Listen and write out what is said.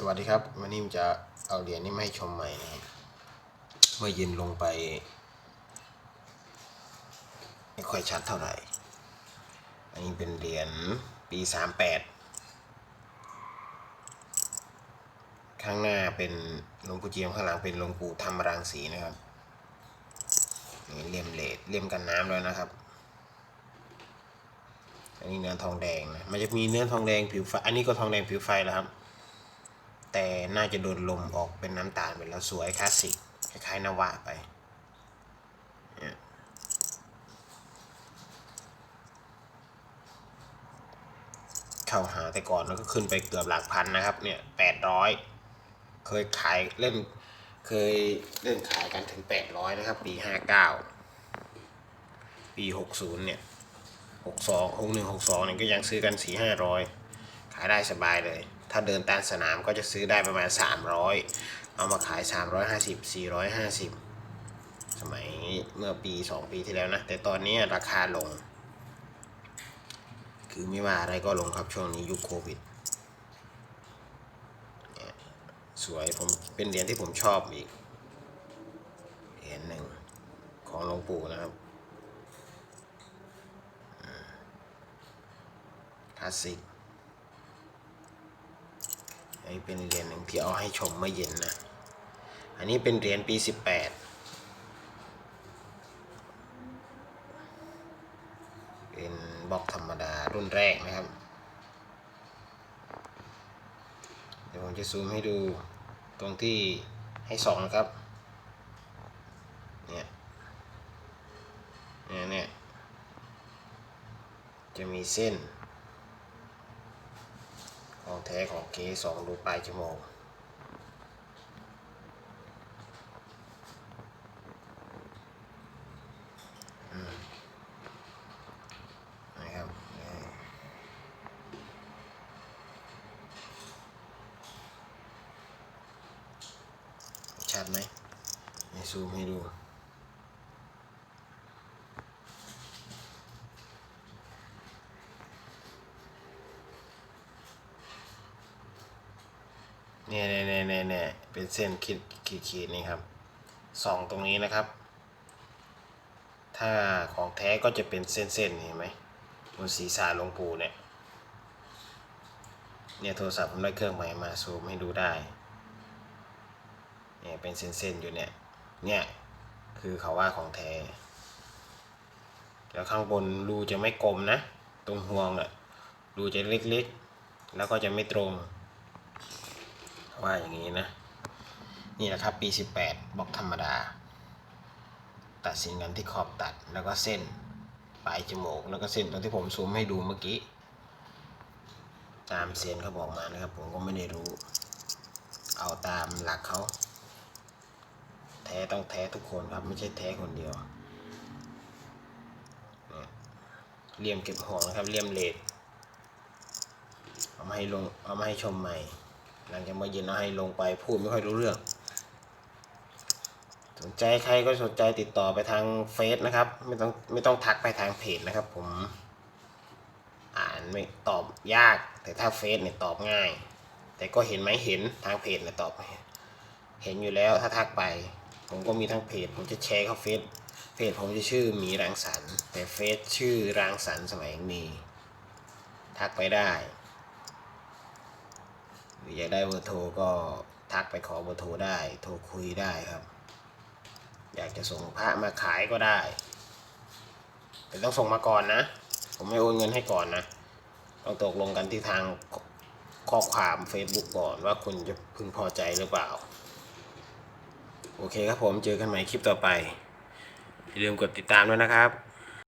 สวัสดีครับวันนี้ผมจะเอาเหรียญนี้มาให้ชมใหม่นะครับเมื่อเย็นลงไป ไม่ค่อยชัดเท่าไหร่ อันนี้เป็นเหรียญปีสามแปดข้างหน้าเป็นหลวงปู่เจียมข้างหลังเป็นหลวงปู่ธรรมรังสีนะครับนี่เลี่ยมเลดเลี่ยมกันน้ำแล้วนะครับ อันนี้เนื้อทองแดงนะมันจะมีเนื้อทองแดงผิวไฟอันนี้ก็ทองแดงผิวไฟแล้วครับ แต่น่าจะโดนลมออกเป็นน้ำตาลไปแล้วสวยคลาสสิกคล้ายๆนวะไปเข้าหาแต่ก่อนแล้วก็ขึ้นไปเกือบหลักพันนะครับ เนี่ยแปดร้อยเคยขายเล่นเคยเล่นขายกันถึงแปดร้อยนะครับ ปีห้าเก้าปีหกศูนย์เนี่ยหกสองหกหนึ่งหกสองเนี่ยก็ยังซื้อกันสี่ห้าร้อยขายได้สบายเลย ถ้าเดินตามสนามก็จะซื้อได้ประมาณสามร้อยเอามาขายสามร้อยห้าสิบสี่ร้อยห้าสิบสมัยเมื่อปีสองปีที่แล้วนะ แต่ตอนนี้ราคาลง คือไม่ว่าอะไรก็ลงครับช่วงนี้ยุคโควิดสวยผมเป็นเหรียญที่ผมชอบอีกเหรียญหนึ่งของหลวงปู่นะครับคลาสสิก อันนี้เป็นเหรียญหนึ่งที่เอาให้ชมเมื่อเย็นนะ อันนี้เป็นเหรียญปีสิบแปดเป็นบล็อกธรรมดารุ่นแรกนะครับ เดี๋ยวผมจะซูมให้ดูตรงที่ให้สองนะครับ เนี่ย เนี่ยเนี่ยจะมีเส้น ของแท้ของเกสองรูปลายจมูกนะครับชัดไหมให้ซูมให้ดู เนี่ยเนี่ยเนี่ยเนี่ยเป็นเส้นขีดขีดขีดนี่ครับสองตรงนี้นะครับ ถ้าของแท้ก็จะเป็นเส้นๆเห็นไหมบนศีรษะหลวงปู่เนี่ยเนี่ยโทรศัพท์ผมได้เครื่องใหม่มาซูมให้ดูได้เนี่ยเป็นเส้นๆอยู่เนี่ยเนี่ยคือเขาว่าของแท้แล้วข้างบนรูจะไม่กลมนะ ตรงห่วงอะรูจะเล็กๆ แล้วก็จะไม่ตรง ว่าอย่างนี้นะ นี่นะครับปี 18บล็อกธรรมดา ตัดสินกันที่ขอบตัดแล้วก็เส้นปลายจมูก แล้วก็เส้นตรงที่ผมซูมให้ดูเมื่อกี้ ตามเซียนเขาบอกมานะครับ ผมก็ไม่ได้รู้ เอาตามหลักเขาแท้ต้องแท้ทุกคนครับไม่ใช่แท้คนเดียวเนี่ยเหลี่ยมเก็บห่วงนะครับเหลี่ยมเลดเอามาให้ลงเอามาให้ชมใหม่ หลังจากเมื่อเย็นเราให้ลงไปพูดไม่ค่อยรู้เรื่อง สนใจใครก็สนใจติดต่อไปทางเฟซนะครับ ไม่ต้องไม่ต้องทักไปทางเพจนะครับ ผม อ่านไม่ตอบยาก แต่ถ้าเฟซเนี่ยตอบง่าย แต่ก็เห็นไหมเห็นทางเพจเนี่ยตอบเห็นอยู่แล้วถ้าทักไป ผมก็มีทั้งเพจ ผมจะแชร์เข้าเฟซเพจผมจะชื่อหมีรังสรรค์แต่เฟซชื่อรังสรรค์สมัยมี ทักไปได้ รืออยากได้เบอร์โทรก็ทักไปขอเบอร์โทรได้ โทรคุยได้ครับ อยากจะส่งพระมาขายก็ได้ แต่ต้องส่งมาก่อนนะ ผมไม่โอนเงินให้ก่อนนะ ต้องตกลงกันที่ทางข้อความ Facebook ก่อนว่าคุณจะพึงพอใจหรือเปล่า โอเคครับผมเจอกันใหม่คลิปต่อไป อย่าลืมกดติดตามด้วยนะครับ